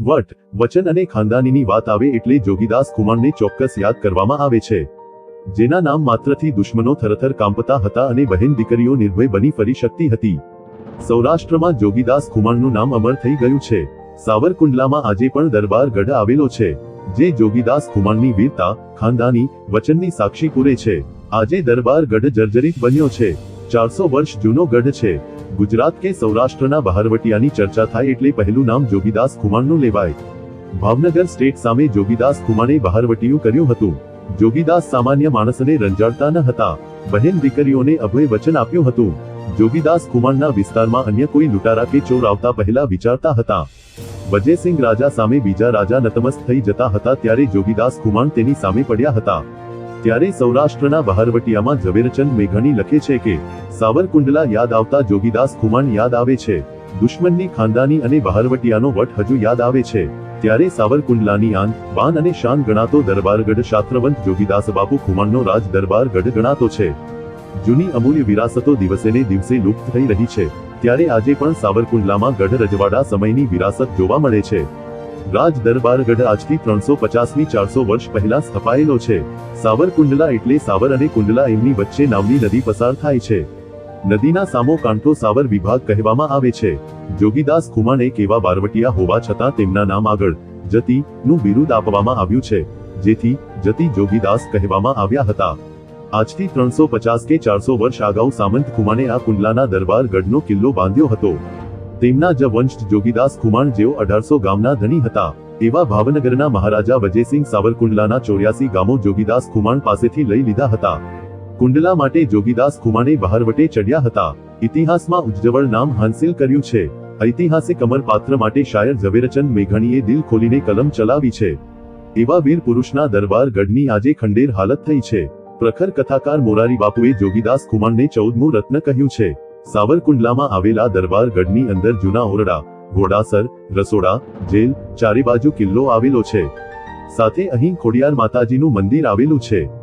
વટ, વચન અને ખાનદાનીની વાત આવે એટલે જોગીદાસ ખુમાણને ચોક્કસ યાદ કરવામાં આવે છે. જેના નામ માત્રથી દુશ્મનો થરથર કાંપતા હતા અને બહેન દીકરીઓ નિર્ભય બની ફરી શકતી હતી. સૌરાષ્ટ્રમાં જોગીદાસ ખુમાણનું નામ અમર થઈ ગયું છે. સાવરકુંડલામાં આજે પણ દરબાર ગઢ આવેલો છે, જે જોગીદાસ ખુમાણની વીરતા, ખાનદાની, વચનની સાક્ષી પૂરે છે. આજે દરબાર ગઢ જર્જરિત બન્યો છે. ચારસો વર્ષ જૂનો ગઢ છે. ગુજરાત કે સૌરાષ્ટ્રના બહારવટિયાની ચર્ચા થાય એટલે પહેલું નામ જોગીદાસ ખુમાણનું લેવાય. ભાવનગર સ્ટેટ સામે જોગીદાસ ખુમાણે બહારવટિયું કર્યું હતું. જોગીદાસ સામાન્ય માણસને રંજાડતા ન હતા. બહેન દીકરીઓને અભય વચન આપ્યું હતું. જોગીદાસ ખુમાણના વિસ્તારમાં અન્ય કોઈ લૂંટારા કે ચોર આવતા પહેલા વિચારતા હતા. વજયસિંહ રાજા સામે બીજા રાજા નતમસ્ત થઈ જતા હતા ત્યારે જોગીદાસ ખુમાણ તેની સામે પડ્યા હતા. ત્યારે સૌરાષ્ટ્રના બહારવટિયામાં ઝવેરચંદ મેઘાણી લખે છે કે, સાવરકુંડલા યાદ આવતા જોગીદાસ ખુમાણ યાદ આવે છે. દુશ્મનની ખાનદાની અને બહારવટિયાનો વટ હજુ યાદ આવે છે. ત્યારે સાવરકુંડલાની આન બાન અને શાન ગણાતો દરબારગઢ શાસ્ત્રવંત જોગીદાસ બાપુ ખુમાણનો રાજ દરબારગઢ ગણાતો છે. જૂની અમૂલ્ય વિરાસતો દિવસેને દિવસે લુપ્ત થઈ રહી છે. ત્યારે આજે પણ સાવરકુંડલામાં ગઢ રજવાડા સમયની વિરાસત જોવા મળે છે. રાજ દરબારગઢ આજથી ત્રણસો પચાસમી ચારસો વર્ષ પહેલા સ્થપાયેલો છે. સાવરકુંડલા એટલે સાવર અને કુંડલા એમની વચ્ચે નામની નદી પસાર થાય છે. નદીના સામો કાંઠો સાવર વિભાગ કહેવામાં આવે છે. જોગીદાસ ખુમાણ એક બારવટિયા હોવા છતાં તેમના નામ આગળ જતી નું બિરુદ આપવામાં આવ્યું છે. જેથી જતી જોગીદાસ કહેવામાં આવ્યા હતા. આજથી ત્રણસો પચાસ કે ચારસો વર્ષ અગાઉ સામંત ખુમાણે આ કુંડલાના દરબાર ગઢનો કિલ્લો બાંધ્યો હતો. તેમના જ વંશ જોગીદાસ ખુમાણ જેઓ અઢારસો ગામના ધણી હતા, એવા ભાવનગરના મહારાજા વજયસિંહ સાવરકુંડલાના ચોર્યાસી ગામો જોગીદાસ ખુમાણ પાસેથી લઈ લીધા હતા. કુંડલા માટે જોગીદાસ ખુમાણે બહારવટે ચડ્યા હતા. ઇતિહાસમાં ઉજ્જવળ નામ હાંસિલ કર્યું છે. ઐતિહાસિક અમર પાત્ર માટે શાયર ઝવેરચંદ મેઘાણીએ દિલ ખોલીને કલમ ચલાવી છે. એવા વીર પુરુષના દરબાર ગઢની આજે ખંડેર હાલત થઈ છે. પ્રખર કથાકાર મોરારી બાપુએ જોગીદાસ ખુમાણને ચૌદમું રત્ન કહ્યું છે. સાવરકુંડલામાં આવેલા દરબાર ગઢની અંદર જૂના ઓરડા, ઘોડાસર, રસોડા, જેલ ચારે બાજુ કિલ્લો આવેલો છે. સાથે અહીં ખોડિયાર માતાજીનું મંદિર આવેલું છે.